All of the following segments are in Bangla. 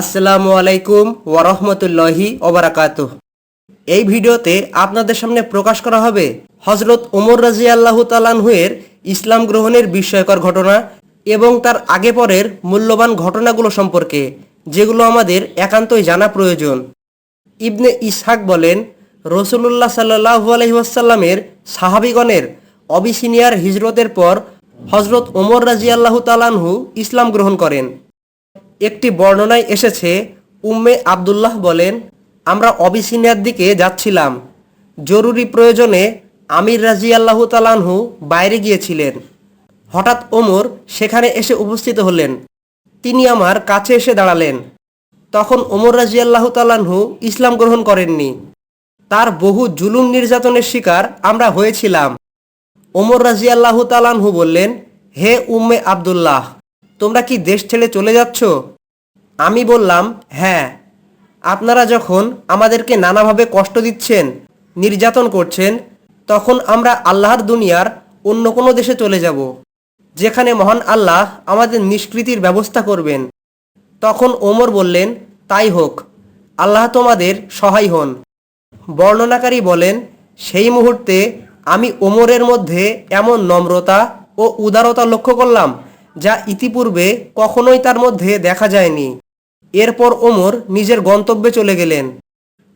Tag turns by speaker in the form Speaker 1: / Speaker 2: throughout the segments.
Speaker 1: আসসালামু আলাইকুম ওয়ারহমতুল্লাহি ওবরাকাত এই ভিডিওতে আপনাদের সামনে প্রকাশ করা হবে হজরত ওমর রাজি আল্লাহ তালানহুয়ের ইসলাম গ্রহণের বিস্ময়কর ঘটনা এবং তার আগে পরের মূল্যবান ঘটনাগুলো সম্পর্কে, যেগুলো আমাদের একান্তই জানা প্রয়োজন। ইবনে ইসহাক বলেন রসুল্লাহ সাল্লাহু আলহিহাসাল্লামের সাহাবিগণের অবিসিনিয়ার হিজরতের পর হজরত ওমর রাজি আল্লাহ তালানহু ইসলাম গ্রহণ করেন। একটি বর্ণনায় এসেছে, উম্মে আবদুল্লাহ বলেন, আমরা অবিসিনিয়ার দিকে যাচ্ছিলাম। জরুরি প্রয়োজনে আমির রাজি আল্লাহ তালানহু বাইরে গিয়েছিলেন। হঠাৎ ওমর সেখানে এসে উপস্থিত হলেন। তিনি আমার কাছে এসে দাঁড়ালেন। তখন ওমর রাজি আল্লাহ তালানহু ইসলাম গ্রহণ করেননি। তার বহু জুলুম নির্যাতনের শিকার আমরা হয়েছিলাম। ওমর রাজি আল্লাহ তালানহু বললেন, হে উম্মে আবদুল্লাহ তোমরা কি দেশ ছেড়ে চলে যাচ্ছ? আমি বললাম হ্যাঁ। আপনারা যখন আমাদেরকে নানাভাবে কষ্ট দিচ্ছেন, নির্যাতন করছেন, তখন আমরা আল্লাহর দুনিয়ার অন্য কোনো দেশে চলে যাব, যেখানে মহান আল্লাহ আমাদের নিষ্কৃতির ব্যবস্থা করবেন। তখন ওমর বললেন, তাই হোক, আল্লাহ তোমাদের সহায় হন। বর্ণনাকারী বলেন, সেই মুহূর্তে আমি ওমরের মধ্যে এমন নম্রতা ও উদারতা লক্ষ্য করলাম যা ইতিপূর্বে কখনোই তার মধ্যে দেখা যায়নি। এরপর ওমর নিজের গন্তব্যে চলে গেলেন।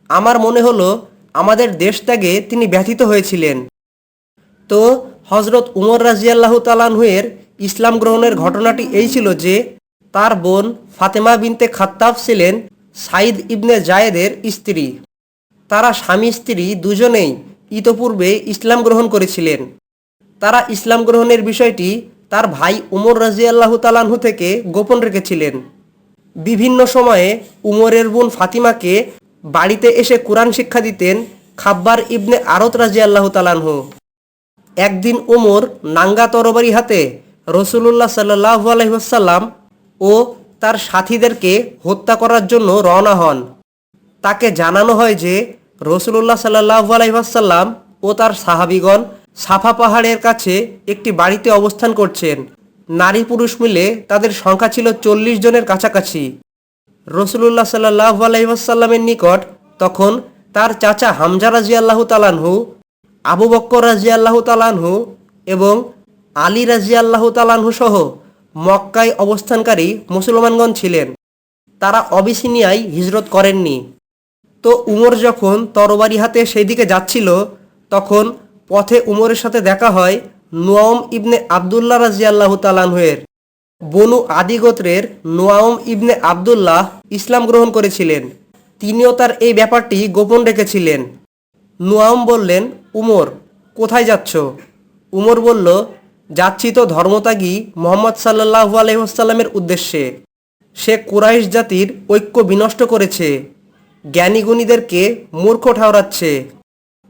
Speaker 1: আমার মনে হলো, আমাদের দেশ ত্যাগে তিনি ব্যথিত হয়েছিলেন। তো হজরত উমর রাজিয়াল্লাহ তালানহুয়ের ইসলাম গ্রহণের ঘটনাটি এই ছিল যে, তার বোন ফাতেমা বিনতে খাত্তাব ছিলেন সাইদ ইবনে জায়েদের স্ত্রী। তারা স্বামী, স্ত্রী দুজনেই ইতপূর্বে ইসলাম গ্রহণ করেছিলেন। তারা ইসলাম গ্রহণের বিষয়টি তার ভাই উমর রাজিয়াল্লাহ তালানহু থেকে গোপন রেখেছিলেন। বিভিন্ন সময়ে উমরের বোন ফাতিমাকে বাড়িতে এসে কোরআন শিক্ষা দিতেন খাব্বার ইবনে আরত রাজিয়াল্লাহ তালানহু একদিন ওমর নাঙ্গা তরবারি হাতে রসুল্লাহ সাল্লাহ আলহিহাসাল্লাম ও তার সাথীদেরকে হত্যা করার জন্য রওনা হন। তাকে জানানো হয় যে রসুল্লাহ সাল্লাহ আলহিহাসাল্লাম ও তার সাহাবিগণ সাফা পাহাড়ের কাছে একটি বাড়িতে অবস্থান করছেন। নারী পুরুষ মিলে তাদের সংখ্যা ছিল চল্লিশ জনের কাছাকাছি। রসুল্লাহ সাল্লাহ আলহিহাসাল্লামের নিকট তখন তার চাচা হামজা রাজি আল্লাহ তালানহু আবু বক্কর রাজি আল্লাহ তালানহু এবং আলী রাজি আল্লাহ তালানহু সহ মক্কায় অবস্থানকারী মুসলমানগণ ছিলেন। তারা অবিসিনিয়ায় হিজরত করেননি। তো উমর যখন তরবারি হাতে সেই দিকে যাচ্ছিল, তখন পথে উমরের সাথে দেখা হয় নোয়াম ইবনে আবদুল্লাহ রাজি আল্লাহ তালানহের বনু আদি গোত্রের নোয়াম ইবনে আবদুল্লাহ ইসলাম গ্রহণ করেছিলেন। তিনিও তার এই ব্যাপারটি গোপন রেখেছিলেন। নোয়াম বললেন, উমর, কোথায় যাচ্ছ? উমর বলল, যাচ্ছি তো ধর্মত্যাগী মোহাম্মদ সাল্লাহু আলহিহাস্লামের উদ্দেশ্যে। সে কুরাইশ জাতির ঐক্য বিনষ্ট করেছে। জ্ঞানীগুণীদেরকে মূর্খ ঠাওরাচ্ছে।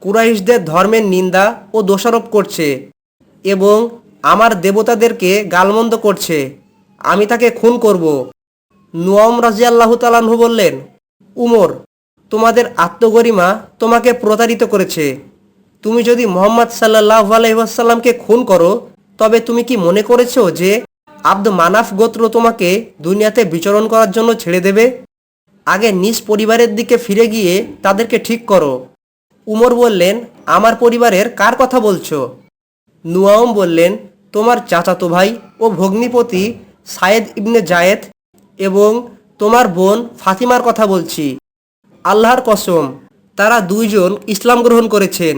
Speaker 1: কুরাইশদের ধর্মের নিন্দা ও দোষারোপ করছে এবং আমার দেবতাদেরকে গালমন্দ করছে। আমি তাকে খুন করব। নুয়ম রাজিয়াল্লাহু তালাহু বললেন, উমর, তোমাদের আত্মগরিমা তোমাকে প্রতারিত করেছে। তুমি যদি মোহাম্মদ সাল্লাহ আলহিহাসাল্লামকে খুন করো, তবে তুমি কি মনে করেছ যে আব্দ মানাফ গোত্র তোমাকে দুনিয়াতে বিচরণ করার জন্য ছেড়ে দেবে? আগে নিজ পরিবারের দিকে ফিরে গিয়ে তাদেরকে ঠিক করো। উমর বললেন, আমার পরিবারের কার কথা বলছো? নুয়াম বললেন, তোমার চাচাতো ভাই ও ভগ্নিপতি সায়েদ ইবনে জায়েদ এবং তোমার বোন ফাতিমার কথা বলছি। আল্লাহর কসম, তারা দুইজন ইসলাম গ্রহণ করেছেন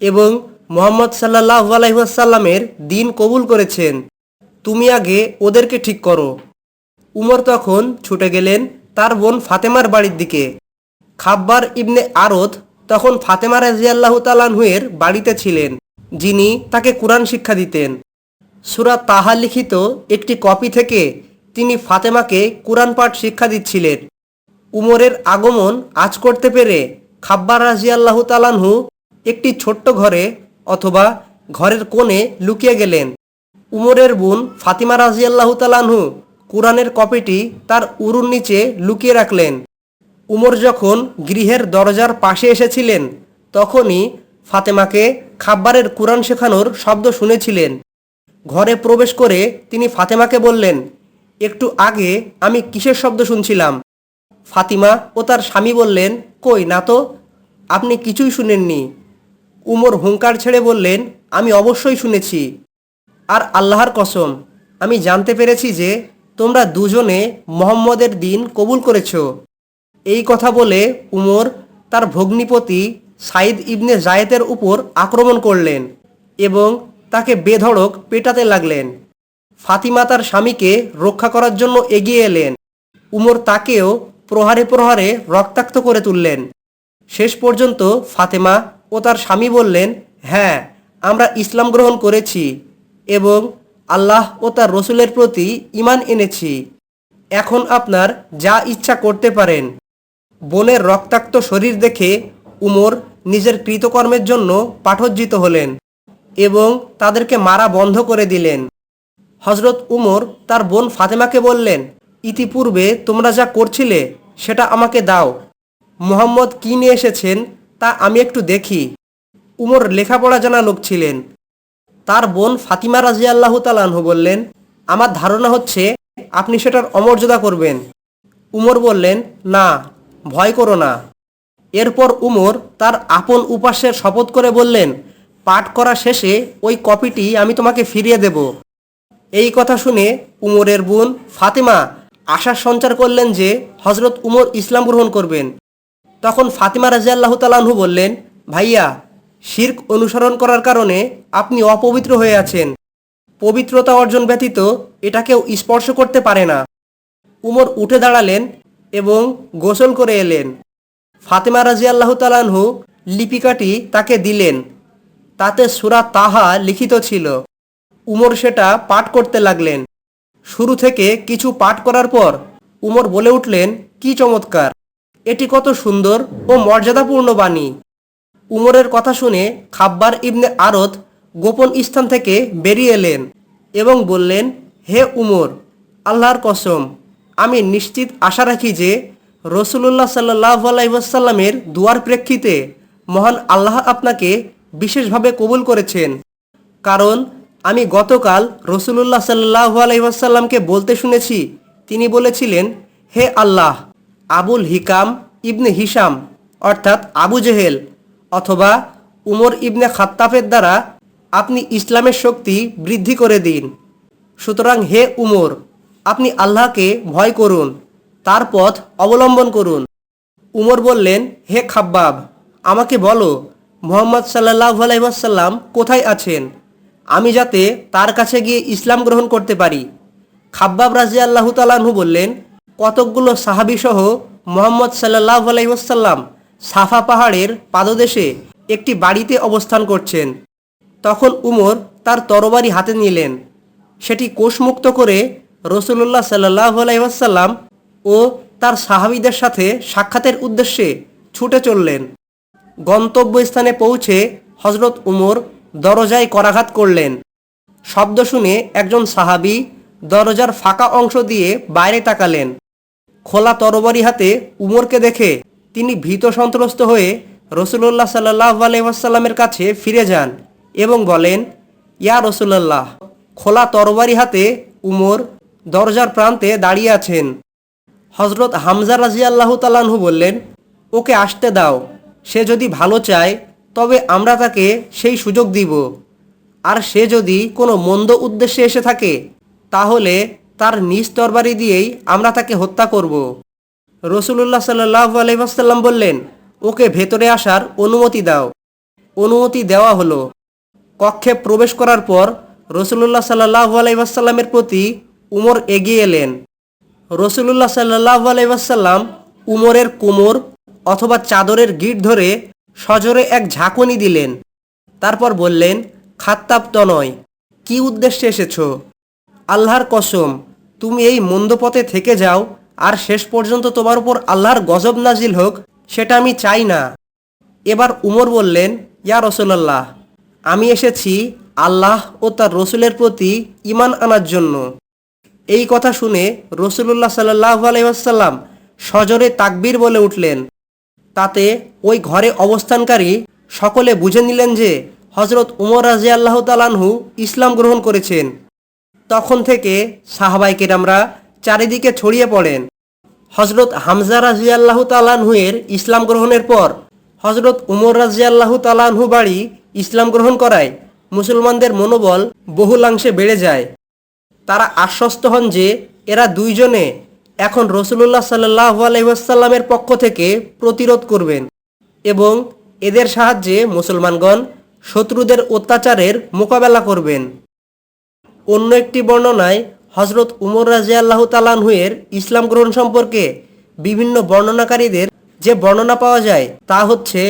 Speaker 1: এবং মোহাম্মদ সাল্লাহ আলাইসাল্লামের দিন কবুল করেছেন। তুমি আগে ওদেরকে ঠিক করো। উমর তখন ছুটে গেলেন তার বোন ফাতেমার বাড়ির দিকে। খাব্বার ইবনে আরদ তখন ফাতেমা রাজিয়াল্লাহ তালানহুয়ের বাড়িতে ছিলেন, যিনি তাকে কোরআন শিক্ষা দিতেন। সুরা তাহা লিখিত একটি কপি থেকে তিনি ফাতেমাকে কোরআন পাঠ শিক্ষা দিচ্ছিলেন। উমরের আগমন আজ করতে পেরে খাব্বার রাজিয়াল্লাহ তালানহু একটি ছোট্ট ঘরে অথবা ঘরের কোণে লুকিয়ে গেলেন। উমরের বোন ফাতিমা রাজিয়াল্লাহ তালানহু কোরআনের কপিটি তার উরুর নিচে লুকিয়ে রাখলেন। উমর যখন গৃহের দরজার পাশে এসেছিলেন, তখনই ফাতেমাকে খাব্বারের কোরআন শেখানোর শব্দ শুনেছিলেন। ঘরে প্রবেশ করে তিনি ফাতেমাকে বললেন, একটু আগে আমি কিসের শব্দ শুনছিলাম? ফাতিমা ও তার স্বামী বললেন, কই না তো, আপনি কিছুই শুনেননি। উমর হুঙ্কার ছেড়ে বললেন, আমি অবশ্যই শুনেছি। আর আল্লাহর কসম, আমি জানতে পেরেছি যে তোমরা দুজনে মোহাম্মদের দিন কবুল করেছ। এই কথা বলে উমর তার ভগ্নিপতি সাইদ ইবনে জায়েদের উপর আক্রমণ করলেন এবং তাকে বেধড়ক পেটাতে লাগলেন। ফাতিমা তার স্বামীকে রক্ষা করার জন্য এগিয়ে এলেন। উমর তাকেও প্রহারে প্রহারে রক্তাক্ত করে তুললেন। শেষ পর্যন্ত ফাতেমা ও তার স্বামী বললেন হ্যাঁ আমরা ইসলাম গ্রহণ করেছি এবং আল্লাহ ও তার রসুলের প্রতি ইমান এনেছি। এখন আপনার যা ইচ্ছা করতে পারেন। বোনের রক্তাক্ত শরীর দেখে উমর নিজের কৃতকর্মের জন্য পাঠজ্জিত হলেন এবং তাদেরকে মারা বন্ধ করে দিলেন। হজরত উমর তার বোন ফাতেমাকে বললেন, ইতিপূর্বে তোমরা যা করছিলে সেটা আমাকে দাও। মোহাম্মদ কী নিয়ে এসেছেন তা আমি একটু দেখি। উমর লেখাপড়া জানা লোক ছিলেন। তার বোন ফাতিমা রাজি আল্লাহ তালানহু বললেন, আমার ধারণা হচ্ছে আপনি সেটার অমর্যাদা করবেন। উমর বললেন, না ভয় করো না। এরপর উমর তার আপন উপাস্যের শপথ করে বললেন, পাঠ করা শেষে ওই কপিটি আমি তোমাকে ফিরিয়ে দেব। এই কথা শুনে উমরের বোন ফাতেমা আশার সঞ্চার করলেন যে হজরত উমর ইসলাম গ্রহণ করবেন। তখন ফাতিমা রাজিয়াল্লাহ তালাহু বললেন, ভাইয়া, শির্ক অনুসরণ করার কারণে আপনি অপবিত্র হয়ে আছেন। পবিত্রতা অর্জন ব্যতীত এটা কেউ স্পর্শ করতে পারে না। উমর উঠে দাঁড়ালেন এবং গোসল করে এলেন। ফাতেমা রাজিয়াল্লাহ তালাহু লিপিকাটি তাকে দিলেন। তাতে সুরা তাহা লিখিত ছিল। উমর সেটা পাঠ করতে লাগলেন। শুরু থেকে কিছু পাঠ করার পর উমর বলে উঠলেন, কি চমৎকার! এটি কত সুন্দর ও মর্যাদাপূর্ণ বাণী! উমরের কথা শুনে খাব্বার ইবনে আরত গোপন স্থান থেকে বেরিয়ে এলেন এবং বললেন, হে উমর, আল্লাহর কসম আমি নিশ্চিত আশা রাখি যে রসুল্লাহ সাল্লাহ আলাইসাল্লামের দুয়ার প্রেক্ষিতে মহান আল্লাহ আপনাকে বিশেষভাবে কবুল করেছেন। কারণ আমি গতকাল রসুল্লাহ সাল্লাহ আলাইসাল্লামকে বলতে শুনেছি, তিনি বলেছিলেন, হে আল্লাহ, আবুল হিকাম ইবনে হিসাম অর্থাৎ আবু জেহেল অথবা উমর ইবনে খাত্তাফের দ্বারা আপনি ইসলামের শক্তি বৃদ্ধি করে দিন। সুতরাং হে উমর আপনি আল্লাহকে ভয় করুন, তার পথ অবলম্বন করুন। উমর বললেন, হে খাব্বাব, আমাকে বলো, মোহাম্মদ সাল্লাহ আলাইসাল্লাম কোথায় আছেন? আমি যাতে তার কাছে গিয়ে ইসলাম গ্রহণ করতে পারি। খাব্বাব রাজি আল্লাহ তালাহু বললেন, কতকগুলো সাহাবি সহ মোহাম্মদ সাল্লাহ আলাইসাল্লাম সাফা পাহাড়ের পাদদেশে একটি বাড়িতে অবস্থান করছেন। তখন উমর তার তরবারি হাতে নিলেন। সেটি কোষমুক্ত করে রসুল্লাহ সাল্লাহ আলাইসাল্লাম ও তার সাহাবিদের সাথে সাক্ষাতের উদ্দেশ্যে ছুটে চললেন। গন্তব্যস্থানে পৌঁছে হজরত উমর দরজায় করাঘাত করলেন। শব্দ শুনে একজন সাহাবি দরজার ফাঁকা অংশ দিয়ে বাইরে তাকালেন। খোলা তরবারি হাতে উমরকে দেখে তিনি ভীত সন্ত্রস্ত হয়ে রসুল্লাহ সাল্লাহ আলহামের কাছে ফিরে যান এবং বলেন, ইয়া রসুল্লাহ খোলা তরবারি হাতে উমর দরজার প্রান্তে দাঁড়িয়ে আছেন। হজরত হামজা রাজি আল্লাহ তালাহু বললেন, ওকে আসতে দাও। সে যদি ভালো চায়, তবে আমরা তাকে সেই সুযোগ দিব। আর সে যদি কোনো মন্দ উদ্দেশ্যে এসে থাকে, তাহলে তার নিজ তরবারি দিয়েই আমরা তাকে হত্যা করব। রসুল্লাহ সাল্লাহ আলহাম বললেন, ওকে ভেতরে আসার অনুমতি দাও। অনুমতি দেওয়া হলো। কক্ষে প্রবেশ করার পর রসুল্লাহ সাল্লাহ আলাইসাল্লামের প্রতি উমর এগিয়ে এলেন। রসুল্লাহ সাল্লাহ আলাইসাল্লাম উমরের কোমর অথবা চাদরের গিট ধরে সজোরে এক ঝাঁকুনি দিলেন। তারপর বললেন, খাত্তাব নয়, কি উদ্দেশ্যে এসেছ? আল্লাহর কসম, তুমি এই মন্দ পথে থেকে যাও, আর শেষ পর্যন্ত তোমার উপর আল্লাহর গজব নাজিল হোক, সেটা আমি চাই না। এবার উমর বললেন, ইয়া রসুল্লাহ আমি এসেছি আল্লাহ ও তার রসুলের প্রতি ইমান আনার জন্য। এই কথা শুনে রসুল্লাহ সাল্লাহ আলাইসাল্লাম সজরে তাকবীর বলে উঠলেন। তাতে ওই ঘরে অবস্থানকারী সকলে বুঝে নিলেন যে হজরত উমর রাজি আল্লাহ তালানহু ইসলাম গ্রহণ করেছেন। তখন থেকে সাহাবাই কেরামরা চারিদিকে ছড়িয়ে পড়েন। হজরত হামজা রাজিয়াল্লাহু তালানহুয়ের ইসলাম গ্রহণের পর হজরত উমর রাজিয়াল্লাহু তালানহু বাড়ি ইসলাম গ্রহণ করায় মুসলমানদের মনোবল বহুলাংশে বেড়ে যায়। তারা আশ্বস্ত হন যে এরা দুইজনে এখন রসুল্লাহ সাল্লাহ আলহিহাসাল্লামের পক্ষ থেকে প্রতিরোধ করবেন এবং এদের সাহায্যে মুসলমানগণ শত্রুদের অত্যাচারের মোকাবেলা করবেন। অন্য একটি বর্ণনায় হজরত উমর রাজিয়াল্লাহ তালানহুয়ের ইসলাম গ্রহণ সম্পর্কে বিভিন্ন বর্ণনাকারীদের যে বর্ণনা পাওয়া যায় তা হচ্ছে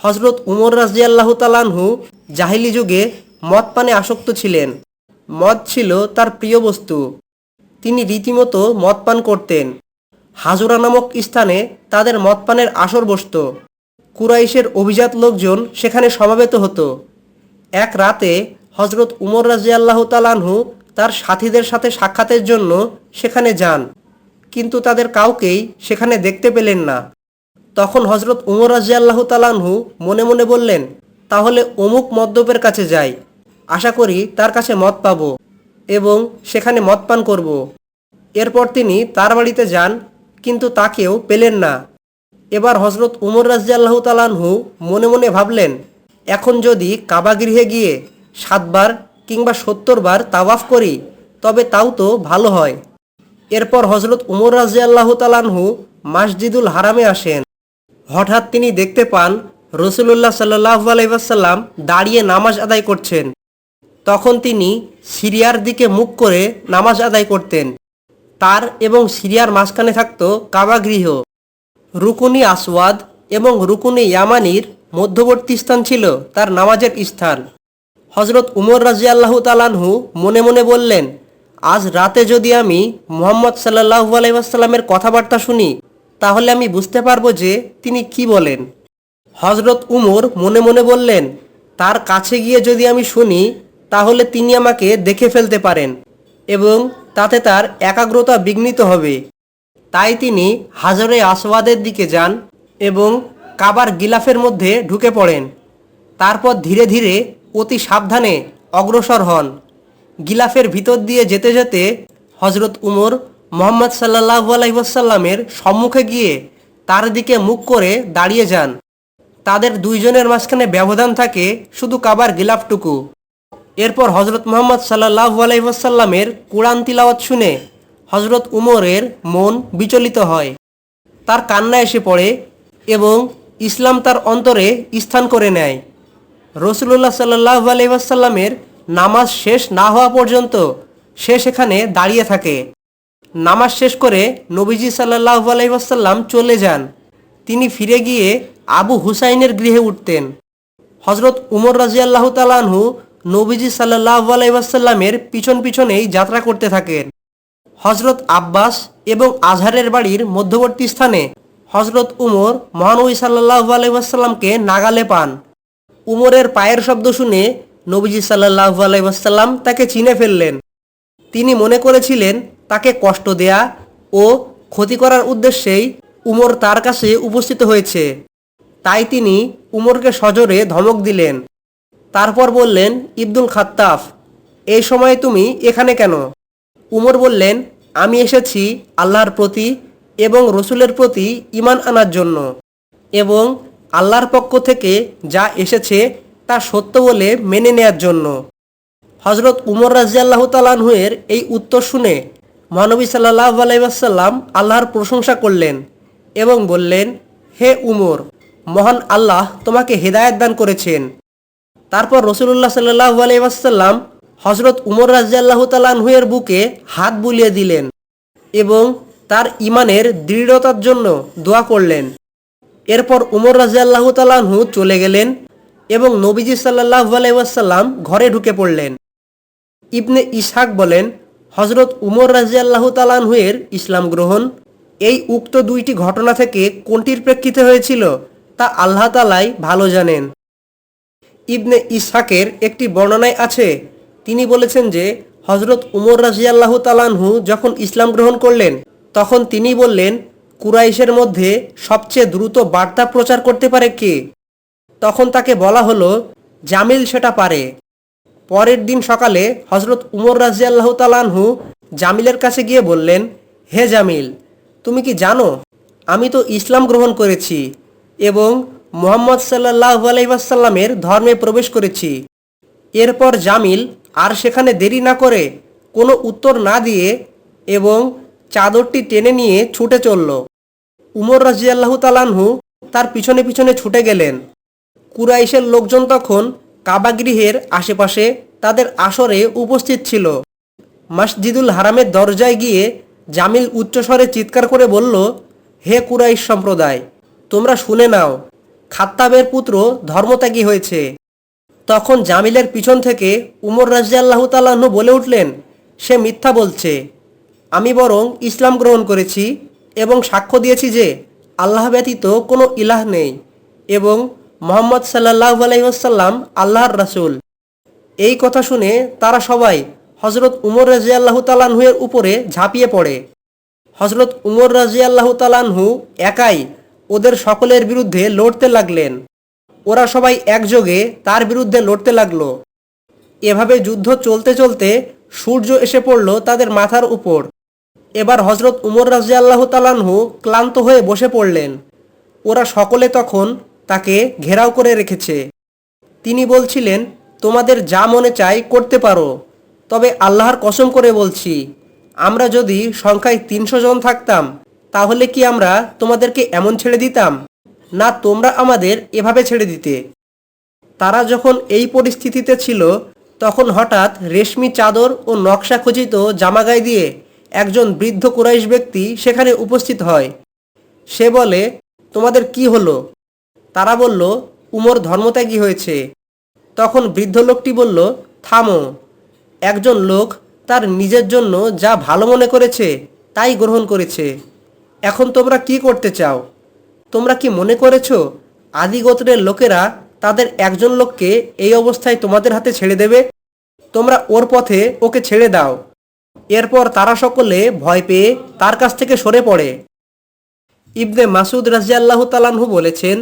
Speaker 1: হজরত উমর রাজিয়াল্লাহ তালানহু জাহিলি যুগে মদ পানে আসক্ত ছিলেন। মদ ছিল তার প্রিয় বস্তু। তিনি রীতিমতো মদ পান করতেন। হাজুরা নামক স্থানে তাদের মদ পানের আসর বসত। কুরাইশের অভিজাত লোকজন সেখানে সমাবেত হতো। এক রাতে হজরত উমর রাজিয়াল্লাহ তালানহু তার সাথীদের সাথে সাক্ষাতের জন্য সেখানে যান। কিন্তু তাদের কাউকেই সেখানে দেখতে পেলেন না। তখন হজরত উমর রাজিয়াল্লাহ তালানহু মনে মনে বললেন, তাহলে অমুক মদ্যপের কাছে যাই। আশা করি তার কাছে মদ পাব এবং সেখানে মদ পান করব। এরপর তিনি তার বাড়িতে যান, কিন্তু তাকেও পেলেন না। এবার হজরত উমর রাজিয়াল্লাহ তালানহু মনে মনে ভাবলেন, এখন যদি কাবাগৃহে গিয়ে সাতবার কিংবা সত্তর বার তাওয়াফ করি, তবে তাও তো ভালো হয়। এরপর হজরত উমর রাজিয়াল্লাহ তালানহু মাসজিদুল হারামে আসেন। হঠাৎ তিনি দেখতে পান রসুল্লাহ সাল্লাহ আলাইসাল্লাম দাঁড়িয়ে নামাজ আদায় করছেন। তখন তিনি সিরিয়ার দিকে মুখ করে নামাজ আদায় করতেন। তার এবং সিরিয়ার মাঝখানে থাকত কাবাগৃহ রুকুনি আসওয়াদ এবং রুকুনি ইয়ামানির মধ্যবর্তী স্থান ছিল তার নামাজের স্থান। হজরত উমর রাজিয়াল্লাহ তালানহু মনে মনে বললেন, আজ রাতে যদি আমি মোহাম্মদ সাল্লাহু আলাইসাল্লামের কথাবার্তা শুনি, তাহলে আমি বুঝতে পারব যে তিনি কি বলেন। হজরত উমর মনে মনে বললেন, তার কাছে গিয়ে যদি আমি শুনি তাহলে তিনি আমাকে দেখে ফেলতে পারেন এবং তাতে তার একাগ্রতা বিঘ্নিত হবে। তাই তিনি হাজরে আসওয়াদের দিকে যান এবং কাবার গিলাফের মধ্যে ঢুকে পড়েন। তারপর ধীরে ধীরে অতি সাবধানে অগ্রসর হন। গিলাফের ভিতর দিয়ে যেতে যেতে হজরত উমর মোহাম্মদ সাল্লাহু আলাইসাল্লামের সম্মুখে গিয়ে তার দিকে মুখ করে দাঁড়িয়ে যান। তাদের দুইজনের মাঝখানে ব্যবধান থাকে শুধু কাবার গিলাফটুকু। এরপর হজরত মোহাম্মদ সাল্লাহু আলাইসাল্লামের কোরআন তিলাওয়াত শুনে হজরত উমরের মন বিচলিত হয়। তার কান্না এসে পড়ে এবং ইসলাম তার অন্তরে স্থান করে নেয়। রসুল্লাহ সাল্লাহ আলহিহাসাল্লামের নামাজ শেষ না হওয়া পর্যন্ত সে সেখানে দাঁড়িয়ে থাকে। নামাজ শেষ করে নবীজি সাল্লাহ আলহিহাসাল্লাম চলে যান। তিনি ফিরে গিয়ে আবু হুসাইনের গৃহে উঠতেন। হজরত উমর রাজিয়াল্লাহ তালানহু নবীজি সাল্লাহ আলাইসাল্লামের পিছন পিছনেই যাত্রা করতে থাকেন। হজরত আব্বাস এবং আজহারের বাড়ির মধ্যবর্তী স্থানে হজরত উমর মহানবী সাল্লাহ আলাইসাল্লামকে নাগালে পান। উমরের পায়ের শব্দ শুনে নবীজি সাল্লাহ আলাইসাল্লাম তাকে চিনে ফেললেন। তিনি মনে করেছিলেন, তাকে কষ্ট দেয়া ও ক্ষতি করার উদ্দেশ্যেই উমর তার কাছে উপস্থিত হয়েছে। তাই তিনি উমরকে সজোরে ধমক দিলেন। তারপর বললেন, ইবদুল খাত্তাফ এই সময়ে তুমি এখানে কেন? উমর বললেন, আমি এসেছি আল্লাহর প্রতি এবং রসুলের প্রতি ইমান আনার জন্য এবং আল্লাহর পক্ষ থেকে যা এসেছে তা সত্য বলে মেনে নেয়ার জন্য। হজরত উমর রাজিয়াল্লাহ তালানহুয়ের এই উত্তর শুনে মহানবী সাল্লাহ আলাইসাল্লাম আল্লাহর প্রশংসা করলেন এবং বললেন, হে উমর, মহান আল্লাহ তোমাকে হেদায়ত দান করেছেন। তারপর রসুল্লাহ সাল্লাহ আলাইসাল্লাম হজরত উমর রাজিয়াল্লাহ তালানহুয়ের বুকে হাত বুলিয়ে দিলেন এবং তার ইমানের দৃঢ়তার জন্য দোয়া করলেন। এরপর উমর রাজিয়াল্লাহ তালানহু চলে গেলেন এবং নবীজি সাল্লাহ আলাইসাল্লাম ঘরে ঢুকে পড়লেন। ইবনে ইসহাক বলেন হজরত উমর রাজিয়াল্লাহ তালানহুয়ের ইসলাম গ্রহণ এই উক্ত দুইটি ঘটনা থেকে কোনটির প্রেক্ষিতে হয়েছিল তা আল্লাহ তালাই ভালো জানেন। ইবনে ইসহাকের একটি বর্ণনায় আছে। তিনি বলেছেন যে হজরত উমর রাজিয়াল্লাহ তালানহু যখন ইসলাম গ্রহণ করলেন, তখন তিনি বললেন, কুরাইশের মধ্যে সবচেয়ে দ্রুত বার্তা প্রচার করতে পারে কে? তখন তাকে বলা হলো, জামিল সেটা পারে। পরের দিন সকালে হজরত উমর রাজিয়াল্লাহ তালানহু জামিলের কাছে গিয়ে বললেন, হে জামিল, তুমি কি জানো, আমি তো ইসলাম গ্রহণ করেছি এবং মোহাম্মদ সাল্লাহ আলাইসাল্লামের ধর্মে প্রবেশ করেছি। এরপর জামিল আর সেখানে দেরি না করে কোনো উত্তর না দিয়ে এবং চাদরটি টেনে নিয়ে ছুটে চলল। উমর রাজিয়াল্লাহু তালানহু তার পিছনে পিছনে ছুটে গেলেন। কুরাইশের লোকজন তখন কাবাগৃহের আশেপাশে তাদের আসরে উপস্থিত ছিল। মসজিদুল হারামের দরজায় গিয়ে জামিল উচ্চস্বরে চিৎকার করে বলল, হে কুরাইশ সম্প্রদায়, তোমরা শুনে নাও খাত্তাবের পুত্র ধর্মত্যাগী হয়েছে। তখন জামিলের পিছন থেকে উমর রাজিয়াল্লাহু তাল্লাহ্ন বলে উঠলেন, সে মিথ্যা বলছে। আমি বরং ইসলাম গ্রহণ করেছি এবং সাক্ষ্য দিয়েছি যে আল্লাহ ব্যতীত কোনো ইলাহ নেই এবং মোহাম্মদ সাল্লাহ আলাইসাল্লাম আল্লাহর রাসূল। এই কথা শুনে তারা সবাই হজরত উমর রাজিয়াল্লাহু তালানহুয়ের উপরে ঝাঁপিয়ে পড়ে। হজরত উমর রাজিয়াল্লাহু তালানহু একাই ওদের সকলের বিরুদ্ধে লড়তে লাগলেন। ওরা সবাই একযোগে তার বিরুদ্ধে লড়তে লাগল। এভাবে যুদ্ধ চলতে চলতে সূর্য এসে পড়ল তাদের মাথার উপর। এবার হজরত উমর রাজিয়াল্লাহু তালানহু ক্লান্ত হয়ে বসে পড়লেন। ওরা সকলে তখন তাকে ঘেরাও করে রেখেছে। তিনি বলছিলেন, তোমাদের যা মনে চাই করতে পারো। তবে আল্লাহর কসম করে বলছি, আমরা যদি সংখ্যায় তিনশো জন থাকতাম তাহলে কি আমরা তোমাদেরকে এমন ছেড়ে দিতাম? না, তোমরা আমাদের এভাবে ছেড়ে দিতে। তারা যখন এই পরিস্থিতিতে ছিল, তখন হঠাৎ রেশমি চাদর ও নকশা খচিত জামা গায়ে দিয়ে একজন বৃদ্ধ কুরাইশ ব্যক্তি সেখানে উপস্থিত হয়। সে বলে, তোমাদের কি হলো? তারা বলল, উমর ধর্মত্যাগী হয়েছে। তখন বৃদ্ধ লোকটি বলল, থামো। একজন লোক তার নিজের জন্য যা ভালো মনে করেছে, তাই গ্রহণ করেছে। এখন তোমরা কি করতে চাও? তোমরা কি মনে করেছ আদি গোত্রের লোকেরা তাদের একজন লোককে এই অবস্থায় তোমাদের হাতে ছেড়ে দেবে? তোমরা ওর পথে ওকে ছেড়ে দাও। এরপর তারা সকলে ভয় পেয়ে তার কাছ থেকে সরে পড়ে। ইবনে মাসুদ রাজিয়াল্লাহু তালানহু বলেছেন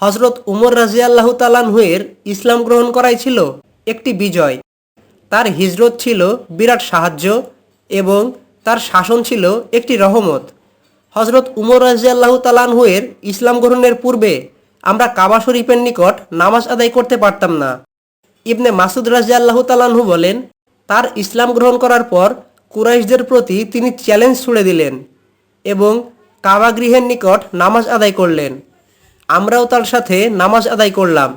Speaker 1: হজরত উমর রাজিয়াল্লাহু তালানহুয়ের ইসলাম গ্রহণ করাই ছিল একটি বিজয়। তার হিজরত ছিল বিরাট সাহায্য এবং তার শাসন ছিল একটি রহমত। হজরত উমর রাজিয়াল্লাহু তালানহুয়ের ইসলাম গ্রহণের পূর্বে আমরা কাবা শরীফের নিকট নামাজ আদায় করতে পারতাম না। ইবনে মাসুদ রাজিয়াল্লাহু তালানহু বলেন, তার ইসলাম গ্রহণ করার পর কুরাইশদের প্রতি তিনি চ্যালেঞ্জ ছুড়ে দিলেন এবং কাবা গৃহের নিকট নামাজ আদায় করলেন। আমরাও তার সাথে নামাজ আদায় করলাম।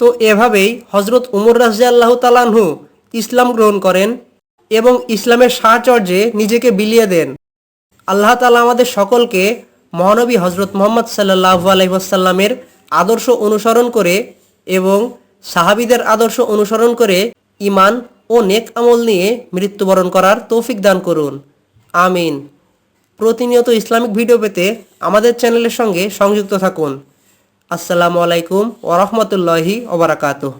Speaker 1: তো এভাবেই হজরত উমর রাজিয়াল্লাহ তালানহু ইসলাম গ্রহণ করেন এবং ইসলামের সাহচর্যে নিজেকে বিলিয়ে দেন। আল্লাহ তালা আমাদের সকলকে মহানবী হজরত মোহাম্মদ সাল্লাহ আলাইসাল্লামের আদর্শ অনুসরণ করে এবং সাহাবিদের আদর্শ অনুসরণ করে ইমান ও নেক আমল নিয়ে মৃত্যুবরণ করার তৌফিক দান করুন। আমিন। প্রতিনিয়ত ইসলামিক ভিডিও পেতে আমাদের চ্যানেলের সঙ্গে সংযুক্ত থাকুন। আসসালামু আলাইকুম ওরহমতুল্লাহি ওবরাকাতুহ